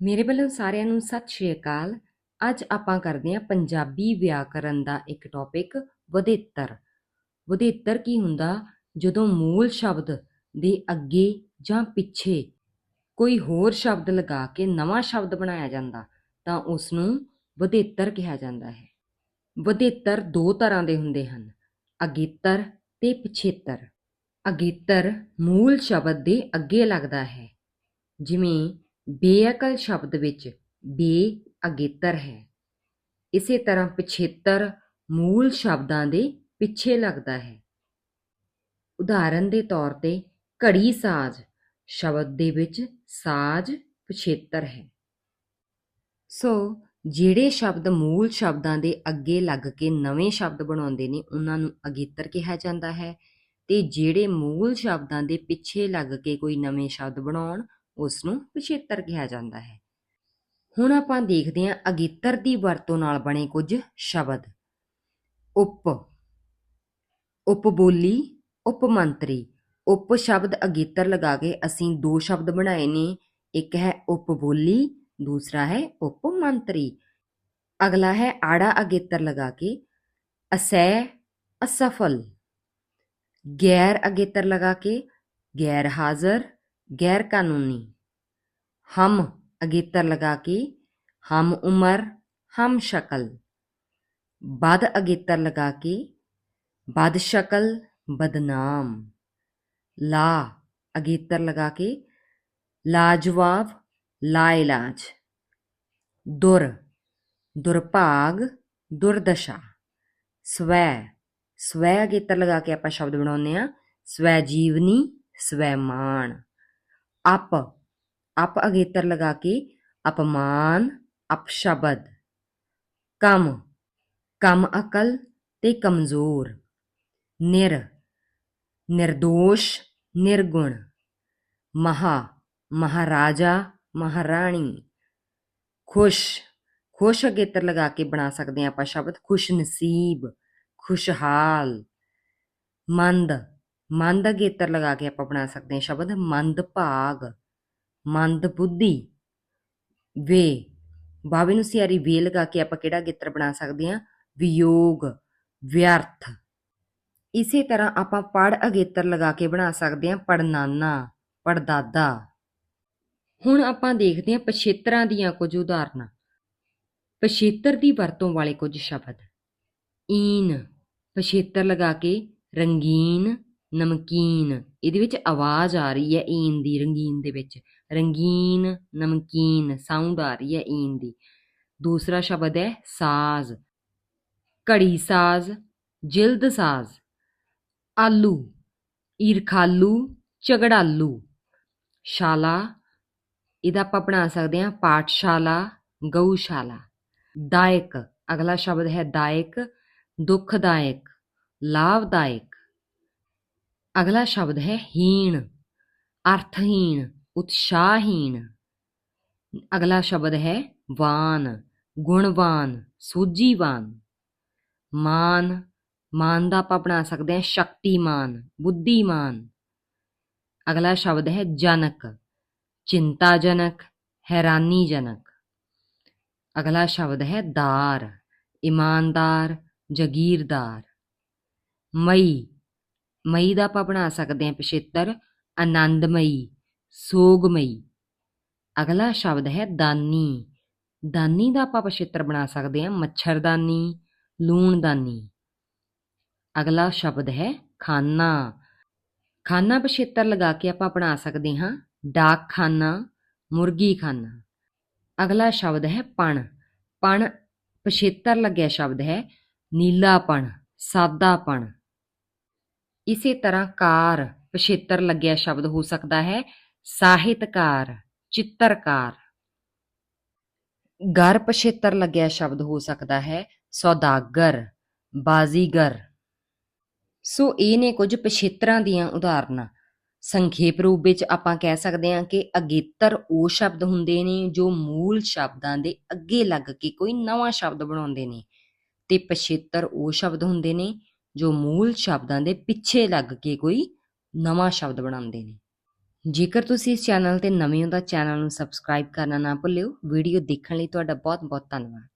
ਮੇਰੇ ਵੱਲੋਂ ਸਾਰਿਆਂ ਨੂੰ ਸਤਿ ਸ਼੍ਰੀ ਅਕਾਲ। ਅੱਜ ਆਪਾਂ ਕਰਦੇ ਹਾਂ ਪੰਜਾਬੀ ਵਿਆਕਰਨ ਦਾ ਇੱਕ ਟੌਪਿਕ ਵਧੇਤਰ ਵਧੇਤਰ ਕੀ ਹੁੰਦਾ? ਜਦੋਂ ਮੂਲ ਸ਼ਬਦ ਦੇ ਅੱਗੇ ਜਾਂ ਪਿੱਛੇ ਕੋਈ ਹੋਰ ਸ਼ਬਦ ਲਗਾ ਕੇ ਨਵਾਂ ਸ਼ਬਦ ਬਣਾਇਆ ਜਾਂਦਾ, ਤਾਂ ਉਸ ਨੂੰ ਵਧੇਤਰ ਕਿਹਾ ਜਾਂਦਾ ਹੈ। ਵਧੇਤਰ ਦੋ ਤਰ੍ਹਾਂ ਦੇ ਹੁੰਦੇ ਹਨ, ਅਗੇਤਰ ਤੇ ਪਿਛੇਤਰ। ਅਗੇਤਰ ਮੂਲ ਸ਼ਬਦ ਦੇ ਅੱਗੇ ਲੱਗਦਾ ਹੈ, ਜਿਵੇਂ ਬੇਅਕਲ ਸ਼ਬਦ ਵਿੱਚ ਬੇ ਅਗੇਤਰ ਹੈ। ਇਸੇ ਤਰ੍ਹਾਂ ਪਿਛੇਤਰ ਮੂਲ ਸ਼ਬਦਾਂ ਦੇ ਪਿੱਛੇ ਲੱਗਦਾ ਹੈ। ਉਦਾਹਰਨ ਦੇ ਤੌਰ ਤੇ ਘੜੀ ਸਾਜ਼ ਸ਼ਬਦ ਦੇ ਵਿੱਚ ਸਾਜ਼ ਪਿਛੇਤਰ ਹੈ। ਸੋ ਜਿਹੜੇ ਸ਼ਬਦ ਮੂਲ ਸ਼ਬਦਾਂ ਦੇ ਅੱਗੇ ਲੱਗ ਕੇ ਨਵੇਂ ਸ਼ਬਦ ਬਣਾਉਂਦੇ ਨੇ, ਉਹਨਾਂ ਨੂੰ ਅਗੇਤਰ ਕਿਹਾ ਜਾਂਦਾ ਹੈ ਤੇ ਜਿਹੜੇ ਮੂਲ ਸ਼ਬਦਾਂ ਦੇ ਪਿੱਛੇ ਲੱਗ ਕੇ ਕੋਈ ਨਵੇਂ ਸ਼ਬਦ ਬਣਾਉਣ ਉਸ ਨੂੰ ਪਿਛੇਤਰ ਕਿਹਾ ਜਾਂਦਾ ਹੈ। ਹੁਣ ਆਪਾਂ ਦੇਖਦੇ ਹਾਂ ਅਗੇਤਰ ਦੀ ਵਰਤੋਂ ਨਾਲ ਬਣੇ ਕੁਝ ਸ਼ਬਦ। ਉਪ, ਉਪਬੋਲੀ, ਉਪਮੰਤਰੀ। ਉਪ ਸ਼ਬਦ ਅਗੇਤਰ ਲਗਾ ਕੇ ਅਸੀਂ ਦੋ ਸ਼ਬਦ ਬਣਾਏ ਨੇ। ਇੱਕ ਹੈ ਉਪਬੋਲੀ, ਦੂਸਰਾ ਹੈ ਉਪਮੰਤਰੀ। ਅਗਲਾ ਹੈ ਆੜਾ ਅਗੇਤਰ ਲਗਾ ਕੇ ਅਸੈ ਅਸਫਲ। ਗੈਰ ਅਗੇਤਰ ਲਗਾ ਕੇ ਗੈਰ ਹਾਜ਼ਰ ਗੈਰ ਕਾਨੂੰਨੀ। ਹਮ ਅਗੇਤਰ ਲਗਾ ਕੇ ਹਮ ਉਮਰ, ਹਮ ਸ਼ਕਲ। ਬਦ ਅਗੇਤਰ ਲਗਾ ਕੇ ਬਦ ਸ਼ਕਲ, ਬਦਨਾਮ। ਲਾ ਅਗੇਤਰ ਲਗਾ ਕੇ ਲਾਜਵਾਬ, ਲਾਇਲਾਜ। ਦੁਰ, ਦੁਰਭਾਗ, ਦੁਰਦਸ਼ਾ। ਸਵੈ ਸਵੈ ਅਗੇਤਰ ਲਗਾ ਕੇ ਆਪਾਂ ਸ਼ਬਦ ਬਣਾਉਂਦੇ ਆ ਸਵੈ ਜੀਵਨੀ, ਸਵੈ ਮਾਣ। ਅਪ ਅਪ ਅਗੇਤਰ ਲਗਾ ਕੇ ਅਪਮਾਨ, ਅਪਸ਼ਬਦ। ਕਮ ਕਮ ਅਕਲ ਤੇ ਕਮਜ਼ੋਰ। ਨਿਰ, ਨਿਰਦੋਸ਼, ਨਿਰਗੁਣ। ਮਹਾ, ਮਹਾਰਾਜਾ, ਮਹਾਰਾਣੀ। ਖੁਸ਼ ਖੁਸ਼ ਅਗੇਤਰ ਲਗਾ ਕੇ ਬਣਾ ਸਕਦੇ ਹਾਂ ਆਪਾਂ ਸ਼ਬਦ। ਖੁਸ਼ ਨਸੀਬ ਖੁਸ਼ਹਾਲ। ਮੰਦ ਮੰਦ ਅਗੇਤਰ ਲਗਾ ਕੇ ਆਪਾਂ ਬਣਾ ਸਕਦੇ ਹਾਂ ਸ਼ਬਦ, ਮੰਦ ਭਾਗ, ਮੰਦ ਬੁੱਧੀ, ਵੇ। ਬਾਵੇ ਨੂੰ ਸਿਆਰੀ ਵੇ ਲਗਾ ਕੇ ਆਪਾਂ ਕਿਹੜਾ ਅਗੇਤਰ ਬਣਾ ਸਕਦੇ ਹਾਂ? ਵਿਯੋਗ, ਵਿਅਰਥ। ਇਸੇ ਤਰ੍ਹਾਂ ਆਪਾਂ ਪੜ ਅਗੇਤਰ ਲਗਾ ਕੇ ਬਣਾ ਸਕਦੇ ਹਾਂ ਪੜਨਾਨਾ ਪੜਦਾਦਾ ਹੁਣ ਆਪਾਂ ਦੇਖਦੇ ਹਾਂ ਪਛੇਤਰਾਂ ਦੀਆਂ ਕੁਝ ਉਦਾਹਰਨਾਂ। ਪਛੇਤਰ ਦੀ ਵਰਤੋਂ ਵਾਲੇ ਕੁਝ ਸ਼ਬਦ। ਈਨ, ਪਛੇਤਰ ਲਗਾ ਕੇ ਰੰਗੀਨ। ਨਮਕੀਨ। ਇਹਦੇ ਵਿੱਚ ਆਵਾਜ਼ ਆ ਰਹੀ ਹੈ ਈਨ ਦੀ, ਰੰਗੀਨ ਦੇ ਵਿੱਚ। ਰੰਗੀਨ, ਨਮਕੀਨ ਸਾਊਂਡ ਆ ਰਹੀ ਹੈ ਈਨ ਦੀ। ਦੂਸਰਾ ਸ਼ਬਦ ਹੈ ਸਾਜ਼। ਘੜੀ ਸਾਜ਼, ਜਿਲਦ ਸਾਜ਼। ਆਲੂ, ਈਰਖਾਲੂ, ਝਗੜਾਲੂ। ਸ਼ਾਲਾ, ਇਹਦਾ ਆਪਾਂ ਬਣਾ ਸਕਦੇ ਹਾਂ ਪਾਠਸ਼ਾਲਾ, ਗਊਸ਼ਾਲਾ। ਦਾਇਕ, ਅਗਲਾ ਸ਼ਬਦ ਹੈ ਦਾਇਕ, ਦੁੱਖਦਾਇਕ, ਲਾਭਦਾਇਕ। ਅਗਲਾ ਸ਼ਬਦ ਹੈ ਹੀਣ, ਅਰਥਹੀਣ ਉਤਸ਼ਾਹਹੀਣ ਅਗਲਾ ਸ਼ਬਦ ਹੈ ਵਾਨ, ਗੁਣਵਾਨ, ਸੂਝੀਵਾਨ। ਮਾਨ ਮਾਨ ਦਾ ਆਪਾਂ ਬਣਾ ਸਕਦੇ ਹਾਂ ਸ਼ਕਤੀਮਾਨ, ਬੁੱਧੀਮਾਨ। ਅਗਲਾ ਸ਼ਬਦ ਹੈ ਜਨਕ, ਚਿੰਤਾਜਨਕ, ਹੈਰਾਨੀਜਨਕ। ਅਗਲਾ ਸ਼ਬਦ ਹੈ ਦਾਰ, ਇਮਾਨਦਾਰ, ਜਗੀਰਦਾਰ। ਮਈ ਮਈ ਦਾ ਆਪਾਂ ਬਣਾ ਸਕਦੇ ਹਾਂ ਪਿਛੇਤਰ, ਆਨੰਦਮਈ, ਸੋਗਮਈ। ਅਗਲਾ ਸ਼ਬਦ ਹੈ ਦਾਨੀ। ਦਾਨੀ ਦਾ ਆਪਾਂ ਪਿਛੇਤਰ ਬਣਾ ਸਕਦੇ ਹਾਂ, ਮੱਛਰਦਾਨੀ, ਲੂਣਦਾਨੀ। ਅਗਲਾ ਸ਼ਬਦ ਹੈ ਖਾਨਾ। ਖਾਨਾ ਪਿਛੇਤਰ ਲਗਾ ਕੇ ਆਪਾਂ ਬਣਾ ਸਕਦੇ ਹਾਂ, ਡਾਕਖਾਨਾ ਮੁਰਗੀ ਖਾਨਾ ਅਗਲਾ ਸ਼ਬਦ ਹੈ ਪਣ। ਪਣ ਪਿਛੇਤਰ ਲੱਗਿਆ ਸ਼ਬਦ ਹੈ ਨੀਲਾਪਣ, ਸਾਦਾਪਣ। ਇਸੇ ਤਰ੍ਹਾਂ ਕਾਰ, ਪਿਛੇਤਰ ਲੱਗਿਆ ਸ਼ਬਦ ਹੋ ਸਕਦਾ ਹੈ, ਸਾਹਿਤਕਾਰ, ਚਿੱਤਰਕਾਰ। ਗਰ ਪਛੇਤਰ ਲੱਗਿਆ ਸ਼ਬਦ ਹੋ ਸਕਦਾ ਹੈ, ਸੌਦਾਗਰ, ਬਾਜ਼ੀਗਰ। ਸੋ ਇਹ ਨੇ ਕੁਝ ਪਛੇਤਰਾਂ ਦੀਆਂ ਉਦਾਹਰਨਾਂ। ਸੰਖੇਪ ਰੂਪ ਵਿੱਚ ਆਪਾਂ ਕਹਿ ਸਕਦੇ ਹਾਂ ਕਿ ਅਗੇਤਰ ਉਹ ਸ਼ਬਦ ਹੁੰਦੇ ਨੇ ਜੋ ਮੂਲ ਸ਼ਬਦਾਂ ਦੇ ਅੱਗੇ ਲੱਗ ਕੇ ਕੋਈ ਨਵਾਂ ਸ਼ਬਦ ਬਣਾਉਂਦੇ ਨੇ। ਤੇ ਪਛੇਤਰ ਉਹ ਸ਼ਬਦ ਹੁੰਦੇ ਨੇ ਜੋ ਮੂਲ ਸ਼ਬਦਾਂ ਦੇ ਪਿੱਛੇ ਲੱਗ ਕੇ ਕੋਈ ਨਵਾਂ ਸ਼ਬਦ ਬਣਾਉਂਦੇ ਨੇ। ਜੇਕਰ ਤੁਸੀਂ ਇਸ ਚੈਨਲ ਤੇ ਨਵੇਂ ਹੋ ਤਾਂ ਚੈਨਲ ਨੂੰ ਸਬਸਕ੍ਰਾਈਬ ਕਰਨਾ ਨਾ ਭੁੱਲਿਓ। ਵੀਡੀਓ ਦੇਖਣ ਲਈ ਤੁਹਾਡਾ ਬਹੁਤ ਬਹੁਤ ਧੰਨਵਾਦ।